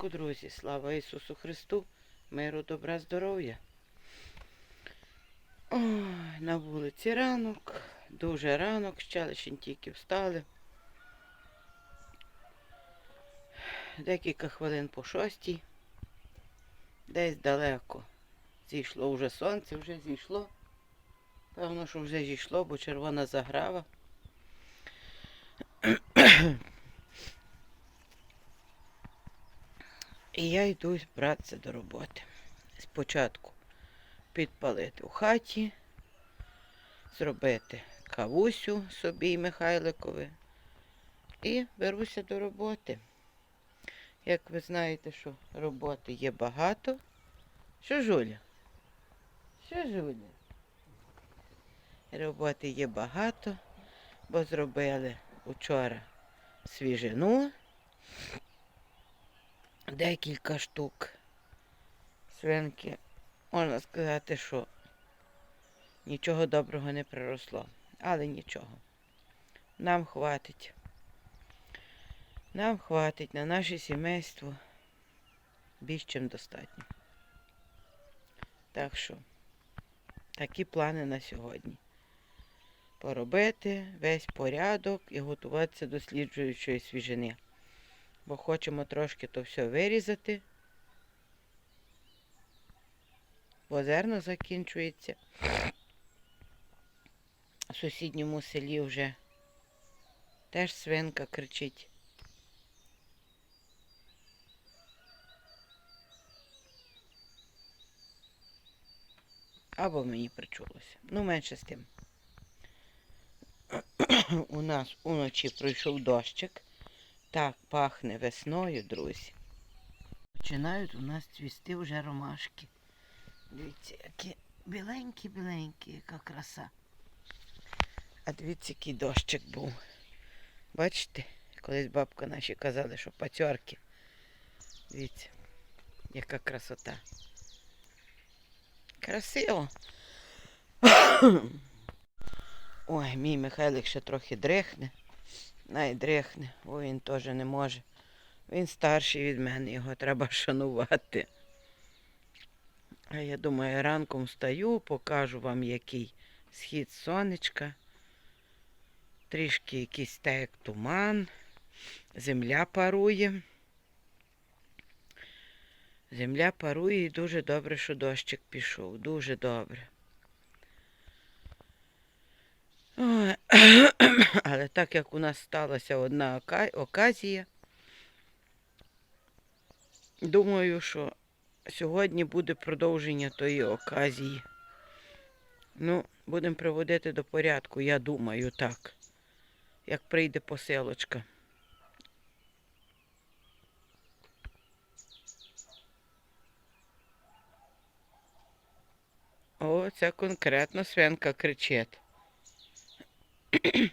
ранку, друзі. Слава Ісусу Христу, миру, добра, здоров'я. Ой, на вулиці ранок, дуже ранок, ще лише тільки встали. Декілька хвилин по шостій. Десь далеко. Зійшло вже сонце, вже зійшло. Певно, що вже зійшло, бо червона заграва. І я йду братися до роботи. Спочатку підпалити у хаті, зробити кавусю собі і Михайликові. І беруся до роботи. Як ви знаєте, що роботи є багато. Що Жуля? Що Жуля? Роботи є багато, бо зробили вчора свіжину декілька штук. Свинки, можна сказати, що нічого доброго не приросло. Але нічого. Нам хватить. Нам хватить на наше сімейство більш чим достатньо. Так що, такі плани на сьогодні. Поробити весь порядок і готуватися до сліджуючої свіжини бо хочемо трошки то все вирізати. Бо зерно закінчується. В сусідньому селі вже теж свинка кричить. Або мені причулося. Ну, менше з тим. У нас уночі пройшов дощик. Так пахне весною, друзі. Починають у нас цвісти вже ромашки. Дивіться, які біленькі-біленькі, яка краса. А дивіться, який дощик був. Бачите, колись бабка наші казали, що пацьорки. Дивіться, яка красота. Красиво. Ой, мій Михайлик ще трохи дрихне. Най дрихне, бо він теж не може. Він старший від мене, його треба шанувати. А я думаю, ранком встаю, покажу вам, який схід сонечка. Трішки якийсь так як туман. Земля парує. Земля парує і дуже добре, що дощик пішов. Дуже добре. Ой, Але так як у нас сталася одна оказія, думаю, що сьогодні буде продовження тої оказії. Ну, будемо приводити до порядку, я думаю, так. Як прийде посилочка. О, це конкретно свинка кричить.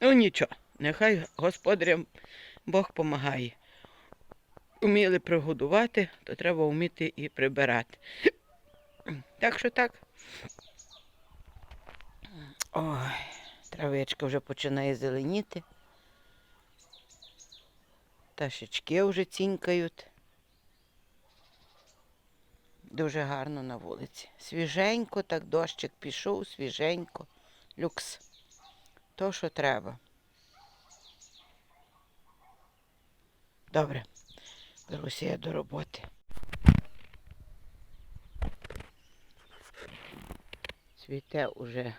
Ну нічого, нехай господарям Бог помагає. Уміли пригодувати, то треба вміти і прибирати. Так що так. Ой, травичка вже починає зеленіти. Ташечки вже цінькають. Дуже гарно на вулиці. Свіженько, так дощик пішов, свіженько. Люкс. То, що треба. Добре. Беруся я до роботи. Цвіте уже,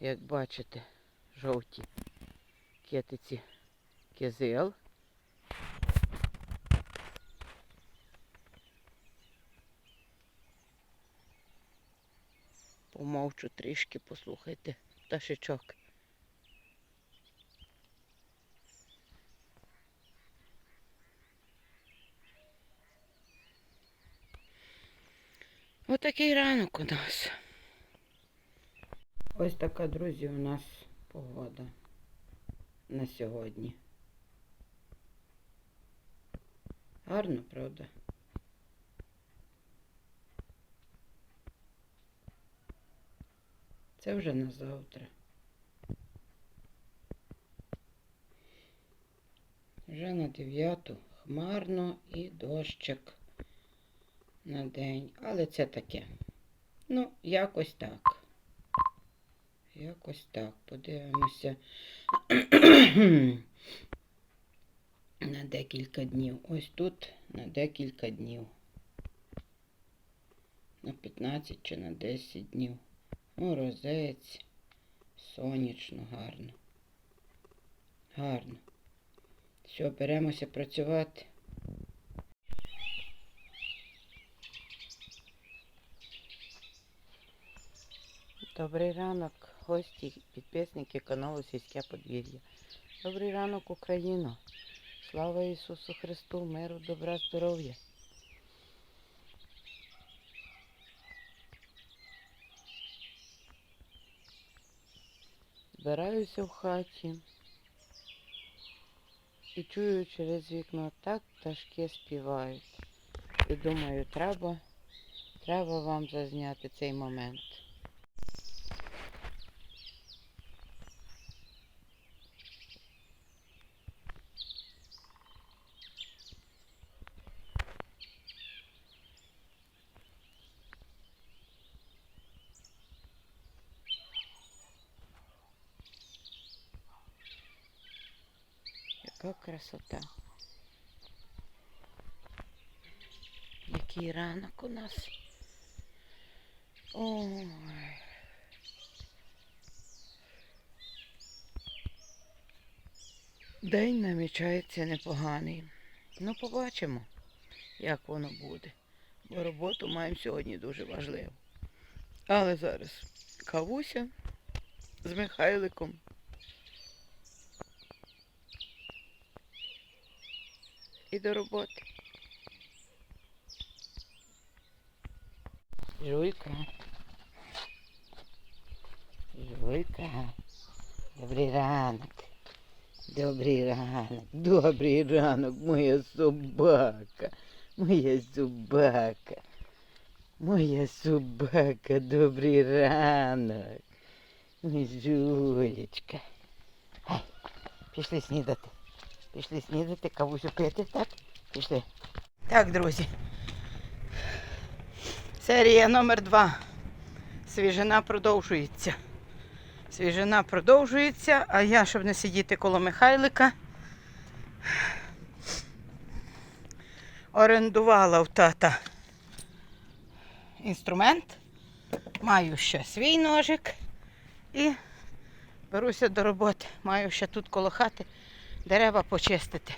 як бачите, жовті китиці кизил. Помовчу трішки, послухайте пташечок. Отакий ранок у нас. Ось така, друзі, у нас погода на сьогодні. Гарно, правда? Це вже на завтра. Вже на дев'яту хмарно і дощик на день. Але це таке. Ну, якось так. Якось так. Подивимося на декілька днів. Ось тут на декілька днів. На 15 чи на 10 днів. Морозець. Сонячно, гарно. Гарно. Все, беремося працювати. Добрий ранок, гості, підписники каналу Сільське подвір'я. Добрий ранок, Україно. Слава Ісусу Христу, миру, добра, здоров'я. Збираюся в хаті і чую через вікно так пташки співають. І думаю, треба, треба вам зазняти цей момент. Яка красота. Який ранок у нас. Ой. День намічається непоганий. Ну, побачимо, як воно буде. Бо роботу маємо сьогодні дуже важливу. Але зараз кавуся з Михайликом. І до роботи. Жуйка. Жуйка. Добрий ранок. Добрий ранок. Добрий ранок, моя собака. Моя собака. Моя собака, добрий ранок. Моя жулечка. Ай, пішли снідати. Пішли снідати, кавусю пити, так? Пішли. Так, друзі. Серія номер два. Свіжина продовжується. Свіжина продовжується, а я, щоб не сидіти коло Михайлика, орендувала в тата інструмент. Маю ще свій ножик і беруся до роботи. Маю ще тут коло хати дерева почистити.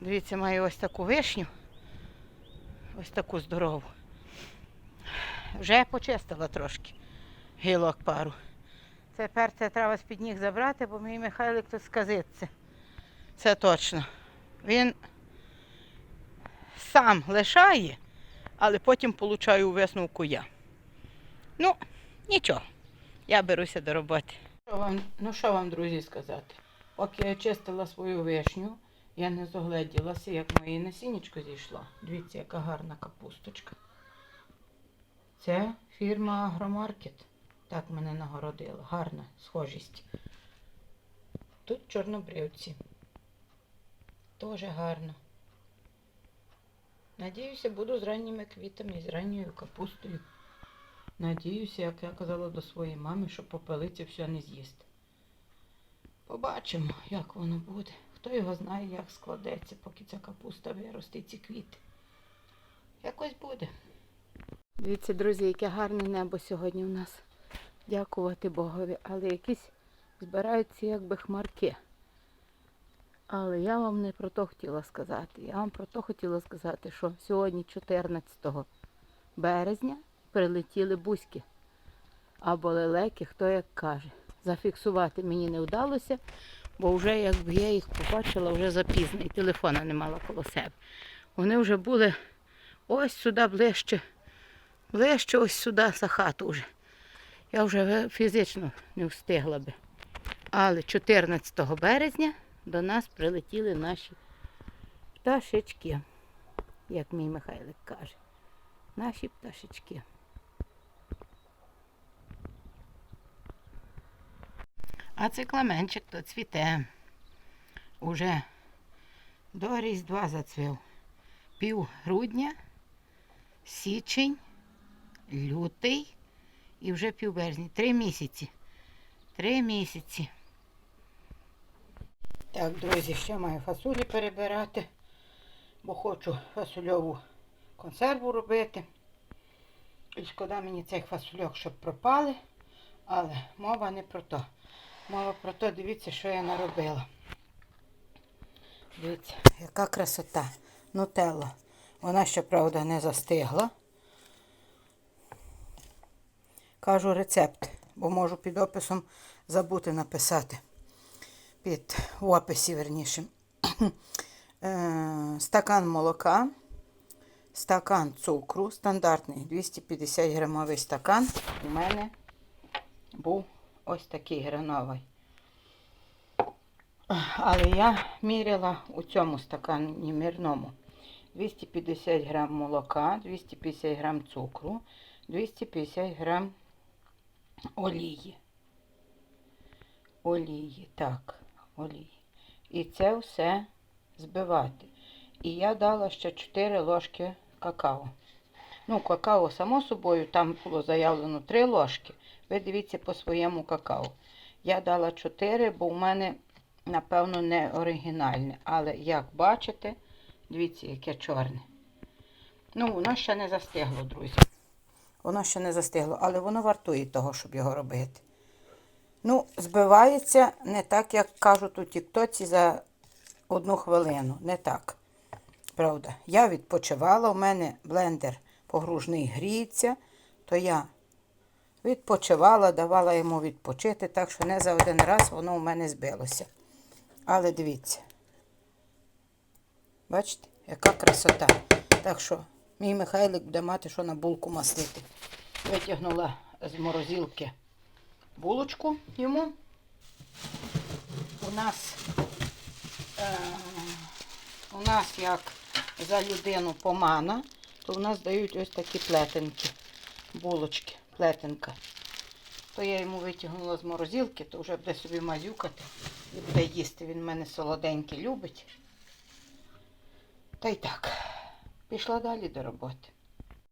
Дивіться, маю ось таку вишню. Ось таку здорову. Вже почистила трошки гілок пару. Тепер це треба з-під ніг забрати, бо мій Михайлик тут сказиться. Це точно. Він сам лишає, але потім получаю висновку я. Ну, нічого. Я беруся до роботи. Що вам, ну що вам, друзі, сказати? Поки я чистила свою вишню, я не зогледілася, як моє насіннячко зійшло. Дивіться, яка гарна капусточка. Це фірма Агромаркет. Так мене нагородила. Гарна схожість. Тут чорнобривці. Теж гарно. Надіюся, буду з ранніми квітами і з ранньою капустою. Надіюся, як я казала до своєї мами, що попелиці все не з'їсти. Побачимо, як воно буде. Хто його знає, як складеться, поки ця капуста виросте ці квіти. Якось буде. Дивіться, друзі, яке гарне небо сьогодні у нас. Дякувати Богові. Але якісь збираються якби хмарки. Але я вам не про то хотіла сказати. Я вам про то хотіла сказати, що сьогодні, 14 березня, прилетіли бузьки. Або лелеки, хто як каже. Зафіксувати мені не вдалося, бо вже якби я їх побачила, вже запізно і телефона не мала коло себе. Вони вже були ось сюди ближче, ближче ось сюди за хату вже. Я вже фізично не встигла би. Але 14 березня до нас прилетіли наші пташечки, як мій Михайлик каже. Наші пташечки. А цикламенчик то цвіте. Уже До Різдва зацвів. Пів грудня, січень, лютий і вже пів березня. Три місяці. Три місяці. Так, друзі, ще маю фасолі перебирати, бо хочу фасольову консерву робити. І шкода мені цих фасольок, щоб пропали, але мова не про то. Мова про то, дивіться, що я наробила. Дивіться, яка красота. Нутелла. Вона ще, правда, не застигла. Кажу рецепт, бо можу під описом забути написати. Під в описі, верніше. Е, Стакан молока, стакан цукру, стандартний 250 грамовий стакан. У мене був ось такий грановий. Але я міряла у цьому стакані мірному. 250 грам молока, 250 грам цукру, 250 грам олії. Олії, так, олії. І це все збивати. І я дала ще 4 ложки какао. Ну, какао, само собою, там було заявлено 3 ложки. Ви дивіться по своєму какао. Я дала 4, бо в мене, напевно, не оригінальне. Але як бачите, дивіться, яке чорне. Ну, воно ще не застигло, друзі. Воно ще не застигло, але воно вартує того, щоб його робити. Ну, збивається не так, як кажуть у Тіктоці за одну хвилину. Не так. Правда. Я відпочивала, у мене блендер погружний гріється, то я відпочивала, давала йому відпочити, так що не за один раз воно у мене збилося. Але дивіться. Бачите, яка красота. Так що мій Михайлик буде мати, що на булку мастити. Витягнула з морозилки булочку йому. У нас, е, у нас як за людину помана, то у нас дають ось такі плетенки, булочки, плетенка. То я йому витягнула з морозилки, то вже буде собі мазюкати і буде їсти. Він мене солоденький любить. Та й так, пішла далі до роботи.